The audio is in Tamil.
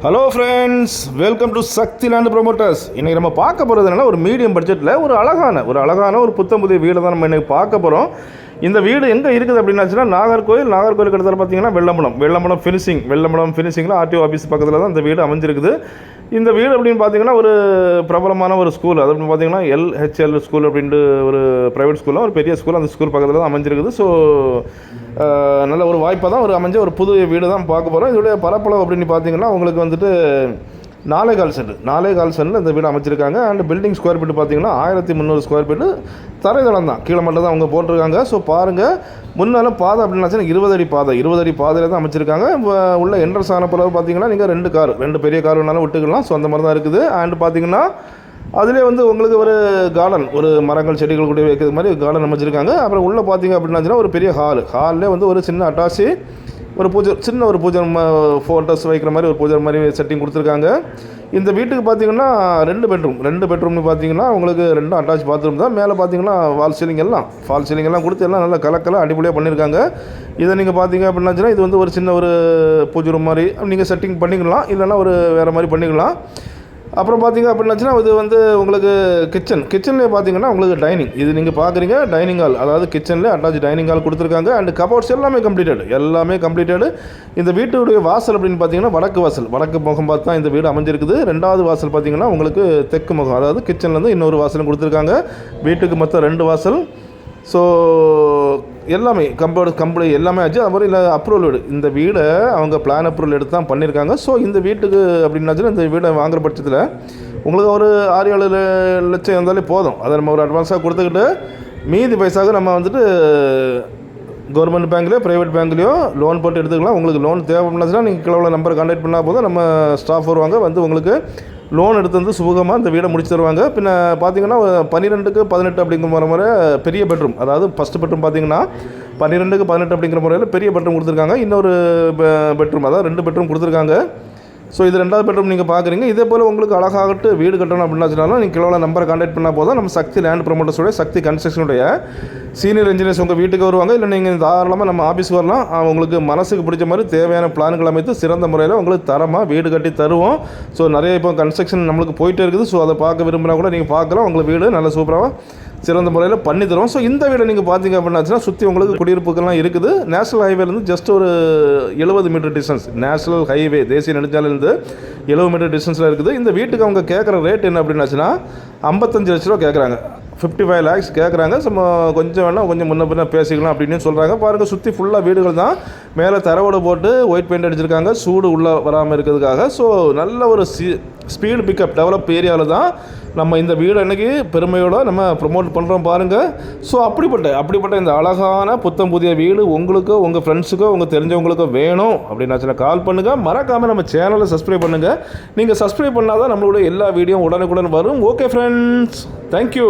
Hello friends welcome to Sakthi land promoters இன்றைக்கி நம்ம பார்க்க போகிறது என்னன்னா ஒரு மீடியம் பட்ஜெட்டில் ஒரு அழகான ஒரு அழகான ஒரு புத்தம் புதிய வீடு தான் நம்ம இன்றைக்கி பார்க்க போகிறோம் இந்த வீடு எங்கே இருக்குது அப்படின்னாச்சுன்னா நாகர்கோயில் நாகர்கோயிலுக்கு இடத்துல பார்த்தீங்கன்னா வெள்ளம்பலம் வெள்ளம்பலம் ஃபினிஷிங் வெள்ளம்பலம் ஃபினிஷிங்கில் ஆர்டிஓ ஆஃபீஸ் பக்கத்தில் தான் இந்த வீடு அமைஞ்சிருக்குது. இந்த வீடு அப்படின்னு பார்த்தீங்கன்னா ஒரு பிரபலமான ஒரு ஸ்கூல் அது அப்படின்னு பார்த்தீங்கன்னா எல்ஹெச்எல் ஸ்கூல் அப்படின்ட்டு ஒரு ப்ரைவேட் ஸ்கூலில் ஒரு பெரிய ஸ்கூல் அந்த ஸ்கூல் பக்கத்தில் தான் அமைஞ்சிருக்குது. ஸோ நல்ல ஒரு வாய்ப்பாக தான் ஒரு அமைஞ்ச ஒரு புது வீடு தான் பார்க்க போகிறோம் இதோடைய பரப்பளவு அப்படின்னு பார்த்தீங்கன்னா உங்களுக்கு வந்துட்டு நாலே கால் சென்ட். நாலே கால் சென்டில் இந்த வீடு அமைச்சிருக்காங்க. அண்ட் பில்டிங் ஸ்கொயர் ஃபீட் பார்த்தீங்கன்னா ஆயிரத்தி முந்நூறு ஸ்கொயர் ஃபீட்டு தரைதளம் தான். கீழே மட்டும் தான் அவங்க போட்டிருக்காங்க. ஸோ பாருங்கள் முன்னாலும் பாதை அப்படின்னாச்சுன்னா இருபது அடி பாதை. இருபது அடி பாதையில் தான் அமைச்சிருக்காங்க. இப்போ உள்ள என்ட்ரன்ஸ் ஆன பிறகு பார்த்தீங்கன்னா நீங்கள் ரெண்டு கார் ரெண்டு பெரிய கார் வேணாலும் விட்டுக்கலாம். ஸோ அந்த மாதிரி தான் இருக்குது. அண்ட் பார்த்தீங்கன்னா அதிலே வந்து உங்களுக்கு ஒரு கார்டன் ஒரு மரங்கள் செடிகள் கூட வைக்கிற மாதிரி கார்டன் அமைச்சிருக்காங்க. அப்புறம் உள்ளே பார்த்தீங்க அப்படின்னாச்சுன்னா ஒரு பெரிய ஹால் ஹாலில் வந்து ஒரு சின்ன அட்டாச்சு ஒரு பூஜை சின்ன ஒரு பூஜை ஃபோட்டோஸ் வைக்கிற மாதிரி ஒரு பூஜை மாதிரி செட்டிங் கொடுத்துருக்காங்க. இந்த வீட்டுக்கு பார்த்தீங்கன்னா ரெண்டு பெட்ரூம் ரெண்டு பெட்ரூம்னு பார்த்தீங்கன்னா உங்களுக்கு ரெண்டும் அட்டாச் பாத்ரூம் தான். மேலே பார்த்தீங்கன்னா வால் சீலிங் எல்லாம். ஃபால் சீலிங் எல்லாம் கொடுத்து எல்லாம் நல்லா கலக்கலாக அடிப்படையாக பண்ணியிருக்காங்க இதை நீங்கள் பார்த்தீங்க அப்படின்னாச்சுன்னா இது வந்து ஒரு சின்ன ஒரு பூஜை ரூம் மாதிரி. நீங்கள் செட்டிங் பண்ணிக்கலாம். இல்லைன்னா ஒரு வேறு மாதிரி பண்ணிக்கலாம். அப்புறம் பார்த்தீங்க அப்படின்னாச்சுன்னா இது வந்து உங்களுக்கு கிச்சன் கிச்சன்லேயே பார்த்தீங்கன்னா உங்களுக்கு டைனிங் இது நீங்கள் பார்க்குறீங்க டைனிங் ஹால் அதாவது கிச்சனில் அட்டாச் டைனிங் ஹால் கொடுத்துருக்காங்க. அண்ட் கபோர்ட்ஸ் எல்லாமே கம்ப்ளீட்டடு எல்லாமே கம்ப்ளீட்டடு இந்த வீட்டுடைய வாசல் அப்படின்னு பார்த்தீங்கன்னா வடக்கு வாசல். வடக்கு முகம் பார்த்து தான் இந்த வீடு அமைஞ்சிருக்குது. ரெண்டாவது வாசல் பார்த்தீங்கன்னா உங்களுக்கு தெற்கு முகம். அதாவது கிச்சன்லேருந்து இன்னொரு வாசலும் கொடுத்துருக்காங்க. வீட்டுக்கு மொத்தம் ரெண்டு வாசல். ஸோ எல்லாமே கம்பெனி கம்பெனி எல்லாமே ஆச்சு. அது மாதிரி இல்லை அப்ரூவல் வீடு. இந்த வீடை அவங்க பிளான் அப்ரூவல் எடுத்து தான் பண்ணியிருக்காங்க. ஸோ இந்த வீட்டுக்கு அப்படின்னாச்சுன்னா இந்த வீடை வாங்குற பட்சத்தில் உங்களுக்கு ஒரு ஆறு ஏழு லட்சம் இருந்தாலே போதும். அதை நம்ம ஒரு அட்வான்ஸாக கொடுத்துக்கிட்டு மீதி பைசாவுக்கு நம்ம வந்துட்டு கவர்மெண்ட் பேங்க்லேயோ ப்ரைவேட் பேங்க்லேயோ லோன் போட்டு எடுத்துக்கலாம். உங்களுக்கு லோன் தேவைப்படாச்சுன்னா நீங்கள் கிளவுல நம்பர் கான்டாக்ட் பண்ணால் போதும். நம்ம ஸ்டாஃப் வருவாங்க வந்து உங்களுக்கு லோன் எடுத்து வந்து சுமூகமாக இந்த வீடை முடிச்சு தருவாங்க. பின்ன பார்த்தீங்கன்னா பன்னிரெண்டுக்கு பதினெட்டு அப்படிங்கிற முறை முறை பெரிய பெட்ரூம் அதாவது ஃபஸ்ட்டு பெட்ரூம் பார்த்தீங்கன்னா பன்னிரெண்டுக்கு பதினெட்டு அப்படிங்கிற முறையில் பெரிய பெட்ரூம் கொடுத்துருக்காங்க. இன்னொரு பெட்ரூம் அதாவது ரெண்டு பெட்ரூம் கொடுத்துருக்காங்க. ஸோ இது ரெண்டாவது பெட்ரூம் நீங்கள் பார்க்குறீங்க இதே போல் உங்களுக்கு அழகாகட்டு வீடு கட்டணும் அப்படின்னாச்சுனாலும் நீங்கள் கிலோவில் நம்பரை காண்டாக்ட் பண்ணால் போதும். நம்ம சக்தி லேண்ட் ப்ரொமோட்டர்ஸோட சக்தி கன்ஸ்ட்ரக்ஷனுடைய சீனியர் இன்ஜினியர்ஸ் உங்கள் வீட்டுக்கு வருவாங்க. இல்லை நீங்கள் தாராளமாக நம்ம ஆஃபீஸ்க்கு வரலாம். உங்களுக்கு மனசுக்கு பிடிச்ச மாதிரி தேவையான பிளான்கள் அமைத்து சிறந்த முறையில் உங்களுக்கு தரமாக வீடு கட்டி தருவோம். ஸோ நிறைய இப்போ கன்ஸ்ட்ரக்ஷன் நம்மளுக்கு போயிட்டே இருக்குது. ஸோ அதை பார்க்க விரும்பினா கூட நீங்கள் பார்க்கலாம். உங்களுக்கு வீடு நல்ல சூப்பராக சிறந்த முறையில் பண்ணி தருவோம். ஸோ இந்த வீடை நீங்கள் பார்த்தீங்க அப்படின்னாச்சுன்னா சுற்றி உங்களுக்கு குடியிருப்புகள்லாம் இருக்குது. நேஷனல் ஹைவேலேருந்து ஜஸ்ட் ஒரு எழுபது மீட்டர் டிஸ்டன்ஸ் நேஷனல் ஹைவே தேசிய நெடுஞ்சாலையிலேருந்து எழுபது மீட்டர் டிஸ்டன்ஸில் இருக்குது. இந்த வீட்டுக்கு அவங்க கேட்குற ரேட் என்ன அப்படின்னாச்சுன்னா ஐம்பத்தஞ்சு லட்ச ரூபா கேட்குறாங்க ஃபிஃப்டி ஃபைவ் லேக்ஸ் கேட்குறாங்க சும்மா கொஞ்சம் வேணால் கொஞ்சம் முன்ன பின்ன பேசிக்கலாம் அப்படின்னு சொல்கிறாங்க பாருங்கள் சுற்றி ஃபுல்லாக வீடுகள் தான். மேலே தரவோடு போட்டு ஒயிட் பெயிண்ட் அடிச்சிருக்காங்க. சூடு உள்ளே வராமல் இருக்கிறதுக்காக. ஸோ நல்ல ஒரு சி ஸ்பீடு பிக்கப் டெவலப் ஏரியாவில் தான் நம்ம இந்த வீடு அன்னைக்கு பெருமையோடு நம்ம ப்ரொமோட் பண்ணுறோம் பாருங்கள் ஸோ அப்படிப்பட்ட அப்படிப்பட்ட இந்த அழகான புத்தம் புதிய வீடு உங்களுக்கோ உங்கள் ஃப்ரெண்ட்ஸுக்கோ உங்கள் தெரிஞ்சவங்களுக்கோ வேணும் அப்படின்னு கால் பண்ணுங்கள் மறக்காமல் நம்ம சேனலை சப்ஸ்கிரைப் பண்ணுங்கள் நீங்கள் சப்ஸ்கிரைப் பண்ணால் தான் நம்மளுடைய எல்லா வீடியோ உடனுக்குடன் வரும். Okay friends thank you